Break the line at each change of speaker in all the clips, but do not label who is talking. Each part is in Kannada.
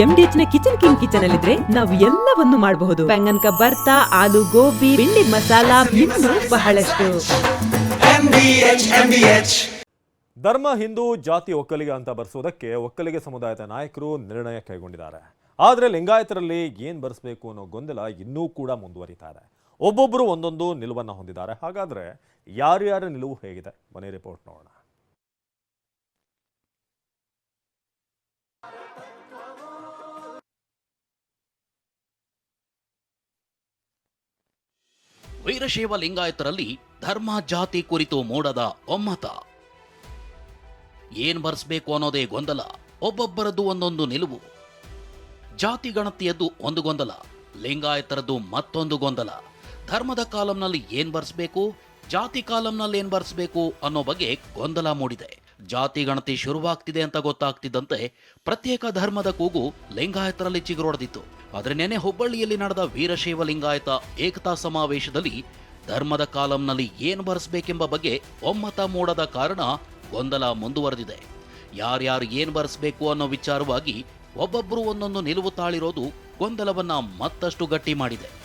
ಎಂಡಿಎಚ್ನ ಕಿಚನ್ ಕಿಂಗ್ ಕಿಚನ್ ಅಲ್ಲಿದ್ರೆ ನಾವು ಎಲ್ಲವನ್ನು ಮಾಡಬಹುದು. ಬೆಂಗನ್ ಬರ್ತಾ ಆಲೂ ಗೋಬಿ ಬೆಂಡಿ ಮಸಾಲ ಇನ್ನು ಬಹಳಷ್ಟು.
ಧರ್ಮ ಹಿಂದೂ ಜಾತಿ ಒಕ್ಕಲಿಗೆ ಅಂತ ಬರ್ಸೋದಕ್ಕೆ ಒಕ್ಕಲಿಗೆ ಸಮುದಾಯದ ನಾಯಕರು ನಿರ್ಣಯ ಕೈಗೊಂಡಿದ್ದಾರೆ. ಆದರೆ ಲಿಂಗಾಯತರಲ್ಲಿ ಏನು ಬರೆಸಬೇಕು ಅನ್ನೋ ಗೊಂದಲ ಇನ್ನೂ ಕೂಡ ಮುಂದುವರಿತಾ ಇದೆ ಒಬ್ಬೊಬ್ಬರು ಒಂದೊಂದು ನಿಲುವನ್ನ ಹೊಂದಿದ್ದಾರೆ. ಹಾಗಾದ್ರೆ ಯಾರ್ಯಾರ ನಿಲುವು ಹೇಗಿದೆ? ಮನೆ ರಿಪೋರ್ಟ್ ನೋಡೋಣ.
ವೀರಶೈವ ಲಿಂಗಾಯತರಲ್ಲಿ ಧರ್ಮ ಜಾತಿ ಕುರಿತು ಮೂಡದ ಒಮ್ಮತ. ಏನ್ ಬರ್ಸ್ಬೇಕು ಅನ್ನೋದೇ ಗೊಂದಲ, ಒಬ್ಬೊಬ್ಬರದ್ದು ಒಂದೊಂದು ನಿಲುವು. ಜಾತಿ ಗಣತಿಯದ್ದು ಒಂದು ಗೊಂದಲ, ಲಿಂಗಾಯತರದ್ದು ಮತ್ತೊಂದು ಗೊಂದಲ. ಧರ್ಮದ ಕಾಲಂನಲ್ಲಿ ಏನ್ ಬರ್ಸ್ಬೇಕು, ಜಾತಿ ಕಾಲಂನಲ್ಲಿ ಏನ್ ಬರ್ಸ್ಬೇಕು ಅನ್ನೋ ಬಗ್ಗೆ ಗೊಂದಲ ಮೂಡಿದೆ. ಜಾತಿ ಗಣತಿ ಶುರುವಾಗ್ತಿದೆ ಅಂತ ಗೊತ್ತಾಗ್ತಿದ್ದಂತೆ ಪ್ರತ್ಯೇಕ ಧರ್ಮದ ಕೂಗು ಲಿಂಗಾಯತರಲ್ಲಿ ಚಿಗುರೊಡೆದಿತ್ತು. ಆದರೆ ನೆನೆ ಹುಬ್ಬಳ್ಳಿಯಲ್ಲಿ ನಡೆದ ವೀರಶೈವ ಲಿಂಗಾಯತ ಏಕತಾ ಸಮಾವೇಶದಲ್ಲಿ ಧರ್ಮದ ಕಾಲಂನಲ್ಲಿ ಏನು ಬರೆಸಬೇಕೆಂಬ ಬಗ್ಗೆ ಒಮ್ಮತ ಮೂಡದ ಕಾರಣ ಗೊಂದಲ ಮುಂದುವರೆದಿದೆ. ಯಾರ್ಯಾರು ಏನು ಬರೆಸಬೇಕು ಅನ್ನೋ ವಿಚಾರವಾಗಿ ಒಬ್ಬೊಬ್ಬರು ಒಂದೊಂದು ನಿಲುವು ತಾಳಿರೋದು ಗೊಂದಲವನ್ನ ಮತ್ತಷ್ಟು ಗಟ್ಟಿ ಮಾಡಿದೆ.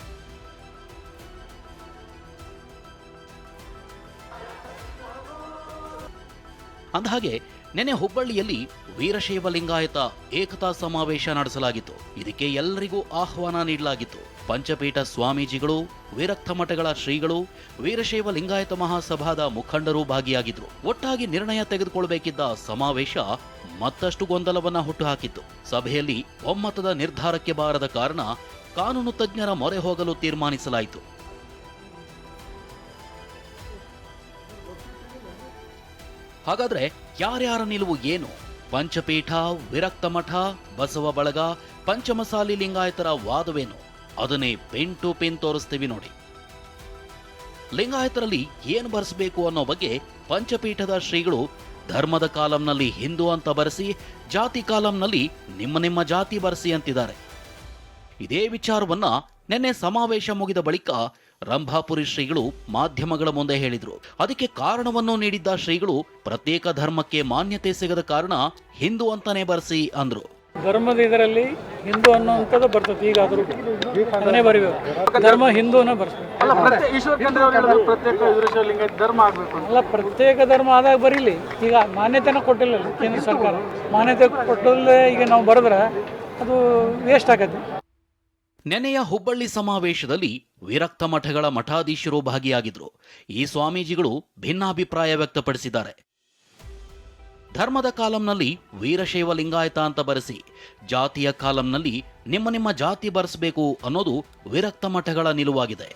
ಅಂದಹಾಗೆ, ನೆನೆ ಹುಬ್ಬಳ್ಳಿಯಲ್ಲಿ ವೀರಶೈವ ಲಿಂಗಾಯತ ಏಕತಾ ಸಮಾವೇಶ ನಡೆಸಲಾಗಿತ್ತು. ಇದಕ್ಕೆ ಎಲ್ಲರಿಗೂ ಆಹ್ವಾನ ನೀಡಲಾಗಿತ್ತು. ಪಂಚಪೀಠ ಸ್ವಾಮೀಜಿಗಳು, ವಿರಕ್ತ ಮಠಗಳ ಶ್ರೀಗಳು, ವೀರಶೈವ ಲಿಂಗಾಯತ ಮಹಾಸಭಾದ ಮುಖಂಡರು ಭಾಗಿಯಾಗಿದ್ರು. ಒಟ್ಟಾಗಿ ನಿರ್ಣಯ ತೆಗೆದುಕೊಳ್ಳಬೇಕಿದ್ದ ಸಮಾವೇಶ ಮತ್ತಷ್ಟು ಗೊಂದಲವನ್ನ ಹುಟ್ಟುಹಾಕಿತ್ತು. ಸಭೆಯಲ್ಲಿ ಒಮ್ಮತದ ನಿರ್ಧಾರಕ್ಕೆ ಬಾರದ ಕಾರಣ ಕಾನೂನು ತಜ್ಞರ ಮೊರೆ ಹೋಗಲು ತೀರ್ಮಾನಿಸಲಾಯಿತು. ಹಾಗಾದ್ರೆ ಯಾರ್ಯಾರ ನಿಲುವು ಏನು? ಪಂಚಪೀಠ, ವಿರಕ್ತ ಮಠ, ಬಸವ ಬಳಗ, ಪಂಚಮಸಾಲಿ ಲಿಂಗಾಯತರ ವಾದವೇನು? ಅದನ್ನೇ ಪಿನ್ ಟು ಪಿನ್ ತೋರಿಸ್ತೀವಿ ನೋಡಿ. ಲಿಂಗಾಯತರಲ್ಲಿ ಏನು ಬರೆಸಬೇಕು ಅನ್ನೋ ಬಗ್ಗೆ ಪಂಚಪೀಠದ ಶ್ರೀಗಳು ಧರ್ಮದ ಕಾಲಂನಲ್ಲಿ ಹಿಂದೂ ಅಂತ ಬರೆಸಿ, ಜಾತಿ ಕಾಲಂನಲ್ಲಿ ನಿಮ್ಮ ನಿಮ್ಮ ಜಾತಿ ಬರೆಸಿ ಅಂತಿದ್ದಾರೆ. ಇದೇ ವಿಚಾರವನ್ನ ನಿನ್ನೆ ಸಮಾವೇಶ ಮುಗಿದ ಬಳಿಕ ರಂಭಾಪುರಿ ಶ್ರೀಗಳು ಮಾಧ್ಯಮಗಳ ಮುಂದೆ ಹೇಳಿದ್ರು. ಅದಕ್ಕೆ ಕಾರಣವನ್ನು ನೀಡಿದ್ದ ಶ್ರೀಗಳು ಪ್ರತ್ಯೇಕ ಧರ್ಮಕ್ಕೆ ಮಾನ್ಯತೆ ಸಿಗದ ಕಾರಣ ಹಿಂದೂ ಅಂತಾನೆ ಬರೆಸಿ ಅಂದ್ರು.
ಧರ್ಮದ ಇದರಲ್ಲಿ ಹಿಂದೂ ಅನ್ನೋಂಥದ್ದು ಬರ್ತದೆ. ಈಗ ಅದನ್ನೇ ಬರಿಬೇಕು. ಧರ್ಮ ಹಿಂದೂನ ಬರ್ಸ್ಬೇಕು
ಧರ್ಮ ಆಗಬೇಕು
ಅಲ್ಲ ಪ್ರತ್ಯೇಕ ಧರ್ಮ ಆದಾಗ ಬರೀಲಿ. ಈಗ ಮಾನ್ಯತೆನ ಕೊಟ್ಟಿಲ್ಲ ಕೇಂದ್ರ ಸರ್ಕಾರ. ಮಾನ್ಯತೆ ಕೊಟ್ಟಲ್ಲೇ ಈಗ ನಾವು ಬರೆದ್ರೆ ಅದು ವೇಸ್ಟ್ ಆಗತ್ತೆ.
ನೆನೆಯ ಹುಬ್ಬಳ್ಳಿ ಸಮಾವೇಶದಲ್ಲಿ ವಿರಕ್ತ ಮಠಗಳ ಮಠಾಧೀಶರು ಭಾಗಿಯಾಗಿದ್ರು. ಈ ಸ್ವಾಮೀಜಿಗಳು ಭಿನ್ನಾಭಿಪ್ರಾಯ ವ್ಯಕ್ತಪಡಿಸಿದ್ದಾರೆ. ಧರ್ಮದ ಕಾಲಂನಲ್ಲಿ ವೀರಶೈವ ಲಿಂಗಾಯತ ಅಂತ ಬರೆಸಿ, ಜಾತಿಯ ಕಾಲಂನಲ್ಲಿ ನಿಮ್ಮ ನಿಮ್ಮ ಜಾತಿ ಬರೆಸಬೇಕು ಅನ್ನೋದು ವಿರಕ್ತ ಮಠಗಳ ನಿಲುವಾಗಿದೆ.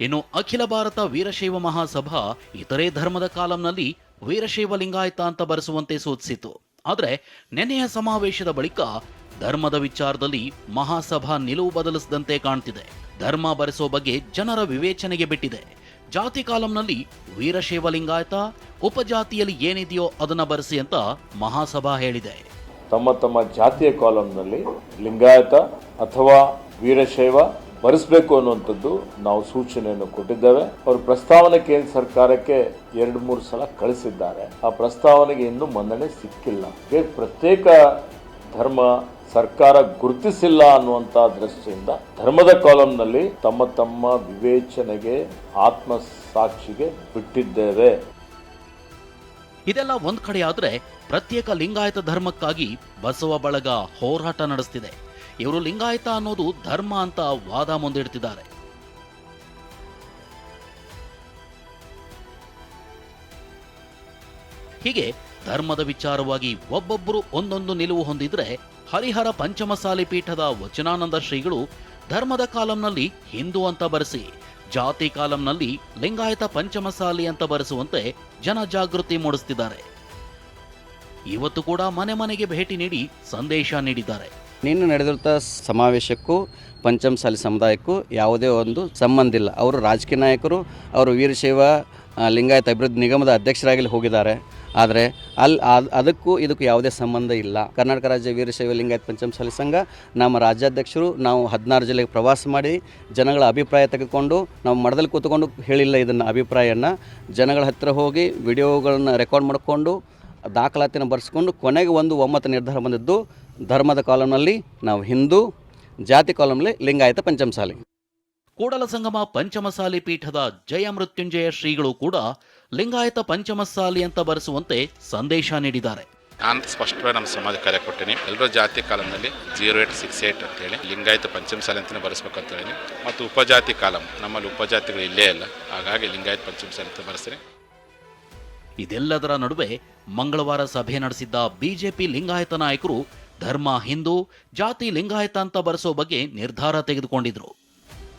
ಇನ್ನು ಅಖಿಲ ಭಾರತ ವೀರಶೈವ ಮಹಾಸಭಾ ಇತರೆ ಧರ್ಮದ ಕಾಲಂನಲ್ಲಿ ವೀರಶೈವ ಲಿಂಗಾಯತ ಅಂತ ಬರೆಸುವಂತೆ ಸೂಚಿಸಿತು. ಆದರೆ ನೆನೆಯ ಸಮಾವೇಶದ ಬಳಿಕ ಧರ್ಮದ ವಿಚಾರದಲ್ಲಿ ಮಹಾಸಭಾ ನಿಲುವು ಬದಲಿಸದಂತೆ ಕಾಣ್ತಿದೆ. ಧರ್ಮ ಬರೆಸೋ ಬಗ್ಗೆ ಜನರ ವಿವೇಚನೆಗೆ ಬಿಟ್ಟಿದೆ. ಜಾತಿ ಕಾಲಂನಲ್ಲಿ ವೀರಶೈವ ಲಿಂಗಾಯತ, ಉಪಜಾತಿಯಲ್ಲಿ ಏನಿದೆಯೋ ಅದನ್ನ ಬರೆಸಿ ಅಂತ ಮಹಾಸಭಾ ಹೇಳಿದೆ.
ತಮ್ಮ ತಮ್ಮ ಜಾತಿಯ ಕಾಲಂನಲ್ಲಿ ಲಿಂಗಾಯತ ಅಥವಾ ವೀರಶೈವ ಬರೆಸಬೇಕು ಅನ್ನುವಂಥದ್ದು ನಾವು ಸೂಚನೆಯನ್ನು ಕೊಟ್ಟಿದ್ದೇವೆ. ಅವರು ಪ್ರಸ್ತಾವನೆ ಕೇಂದ್ರ ಸರ್ಕಾರಕ್ಕೆ ಎರಡು ಮೂರು ಸಲ ಕಳಿಸಿದ್ದಾರೆ. ಆ ಪ್ರಸ್ತಾವನೆಗೆ ಇನ್ನೂ ಮನ್ನಣೆ ಸಿಕ್ಕಿಲ್ಲ. ಪ್ರತ್ಯೇಕ ಧರ್ಮ ಸರ್ಕಾರ ಗುರುತಿಸಿಲ್ಲ ಅನ್ನುವಂಥ ದೃಷ್ಟಿಯಿಂದ ಧರ್ಮದ ಕಾಲಂನಲ್ಲಿ ತಮ್ಮ ತಮ್ಮ ವಿವೇಚನೆಗೆ ಆತ್ಮ ಸಾಕ್ಷಿಗೆ ಬಿಟ್ಟಿದ್ದೇವೆ.
ಇದೆಲ್ಲ ಒಂದ್ ಕಡೆ ಆದ್ರೆ ಪ್ರತ್ಯೇಕ ಲಿಂಗಾಯತ ಧರ್ಮಕ್ಕಾಗಿ ಬಸವ ಬಳಗ ಹೋರಾಟ ನಡೆಸ್ತಿದೆ. ಇವರು ಲಿಂಗಾಯತ ಅನ್ನೋದು ಧರ್ಮ ಅಂತ ವಾದ ಮುಂದಿಡ್ತಿದ್ದಾರೆ ಹೀಗೆ ಧರ್ಮದ ವಿಚಾರವಾಗಿ ಒಬ್ಬೊಬ್ಬರು ಒಂದೊಂದು ನಿಲುವು ಹೊಂದಿದ್ರೆ ಹರಿಹರ ಪಂಚಮಸಾಲಿ ಪೀಠದ ವಚನಾನಂದ ಶ್ರೀಗಳು ಧರ್ಮದ ಕಾಲಂನಲ್ಲಿ ಹಿಂದೂ ಅಂತ ಬರೆಸಿ, ಜಾತಿ ಕಾಲಂನಲ್ಲಿ ಲಿಂಗಾಯತ ಪಂಚಮಸಾಲಿ ಅಂತ ಬರೆಸುವಂತೆ ಜನ ಜಾಗೃತಿ ಮೂಡಿಸ್ತಿದ್ದಾರೆ. ಇವತ್ತು ಕೂಡ ಮನೆ ಮನೆಗೆ ಭೇಟಿ ನೀಡಿ ಸಂದೇಶ ನೀಡಿದ್ದಾರೆ.
ನಿನ್ನೆ ನಡೆದಿರುತ್ತ ಸಮಾವೇಶಕ್ಕೂ ಪಂಚಮಸಾಲಿ ಸಮುದಾಯಕ್ಕೂ ಯಾವುದೇ ಒಂದು ಸಂಬಂಧ ಇಲ್ಲ. ಅವರು ರಾಜಕೀಯ ನಾಯಕರು, ಅವರು ವೀರಶೈವ ಲಿಂಗಾಯತ ಅಭಿವೃದ್ಧಿ ನಿಗಮದ ಅಧ್ಯಕ್ಷರಾಗಿ ಹೋಗಿದ್ದಾರೆ. ಆದರೆ ಅಲ್ಲಿ ಅದಕ್ಕೂ ಇದಕ್ಕೂ ಯಾವುದೇ ಸಂಬಂಧ ಇಲ್ಲ. ಕರ್ನಾಟಕ ರಾಜ್ಯ ವೀರಶೈವ ಲಿಂಗಾಯತ ಪಂಚಮಸಾಲಿ ಸಂಘ ನಮ್ಮ ರಾಜ್ಯಾಧ್ಯಕ್ಷರು, ನಾವು ಹದಿನಾರು ಜಿಲ್ಲೆಗೆ ಪ್ರವಾಸ ಮಾಡಿ ಜನಗಳ ಅಭಿಪ್ರಾಯ ತೆಗೆದುಕೊಂಡು, ನಾವು ಮಠದಲ್ಲಿ ಕೂತ್ಕೊಂಡು ಹೇಳಿಲ್ಲ ಇದನ್ನು, ಅಭಿಪ್ರಾಯನ. ಜನಗಳ ಹತ್ತಿರ ಹೋಗಿ ವಿಡಿಯೋಗಳನ್ನು ರೆಕಾರ್ಡ್ ಮಾಡಿಕೊಂಡು, ದಾಖಲಾತಿನ ಬರೆಸ್ಕೊಂಡು ಕೊನೆಗೆ ಒಂದು ಒಮ್ಮತ ನಿರ್ಧಾರ ಬಂದಿದ್ದು ಧರ್ಮದ ಕಾಲಂನಲ್ಲಿ ನಾವು ಹಿಂದೂ ಜಾತಿ ಕಾಲಂನಲ್ಲಿ ಲಿಂಗಾಯತ ಪಂಚಮಸಾಲಿ.
ಕೂಡಲ ಸಂಗಮ ಪಂಚಮಸಾಲಿ ಪೀಠದ ಜಯ ಮೃತ್ಯುಂಜಯ ಶ್ರೀಗಳು ಕೂಡ ಲಿಂಗಾಯತ ಪಂಚಮಸಾಲಿ ಅಂತ ಬರೆಸುವಂತೆ ಸಂದೇಶ ನೀಡಿದ್ದಾರೆ.
ನಾನು ಸ್ಪಷ್ಟವಾಗಿ ನಮ್ಮ ಸಮಾಜ ಕಾರ್ಯ ಕೊಟ್ಟೇನೆ. ಎಲ್ಲರೂ ಜಾತಿ ಕಾಲಂನಲ್ಲಿ ಜೀರೋ ಏಟ್ ಸಿಕ್ಸ್ ಏಟ್ ಅಂತೇಳಿ ಲಿಂಗಾಯತ ಪಂಚಮಸಾಲಿ ಅಂತಲೇ ಬರೆಸ್ಬೇಕು ಅಂತ ಹೇಳಿ. ಮತ್ತು ಉಪಜಾತಿ ಕಾಲಂ ನಮ್ಮಲ್ಲಿ ಉಪಜಾತಿಗಳು ಇಲ್ಲೇ ಇಲ್ಲ. ಹಾಗಾಗಿ ಲಿಂಗಾಯತ ಪಂಚಮಸಾಲಿ ಅಂತ ಬರೆಸ್ತೀನಿ.
ಇದೆಲ್ಲದರ ನಡುವೆ ಮಂಗಳವಾರ ಸಭೆ ನಡೆಸಿದ್ದ ಬಿಜೆಪಿ ಲಿಂಗಾಯತ ನಾಯಕರು ಧರ್ಮ, ಹಿಂದೂ, ಜಾತಿ, ಲಿಂಗಾಯತ ಅಂತ ಬರೆಸೋ ಬಗ್ಗೆ ನಿರ್ಧಾರ ತೆಗೆದುಕೊಂಡಿದ್ರು.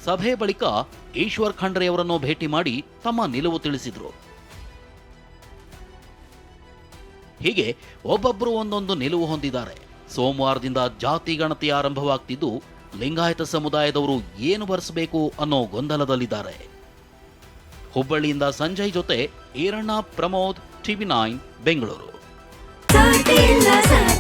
ಸಭೆ ಬಳಿಕ ಈಶ್ವರ್ ಖಂಡ್ರೆ ಅವರನ್ನು ಭೇಟಿ ಮಾಡಿ ತಮ್ಮ ನಿಲುವು ತಿಳಿಸಿದ್ರು. ಹೀಗೆ ಒಬ್ಬೊಬ್ಬರು ಒಂದೊಂದು ನಿಲುವು ಹೊಂದಿದ್ದಾರೆ. ಸೋಮವಾರದಿಂದ ಜಾತಿ ಗಣತಿ ಆರಂಭವಾಗ್ತಿದ್ದು, ಲಿಂಗಾಯತ ಸಮುದಾಯದವರು ಏನು ಬರೆಸಬೇಕು ಅನ್ನೋ ಗೊಂದಲದಲ್ಲಿದ್ದಾರೆ. ಹುಬ್ಬಳ್ಳಿಯಿಂದ ಸಂಜಯ್ ಜೊತೆ ಈರಣ್ಣ ಪ್ರಮೋದ್, ಟಿವಿ ನೈನ್, ಬೆಂಗಳೂರು.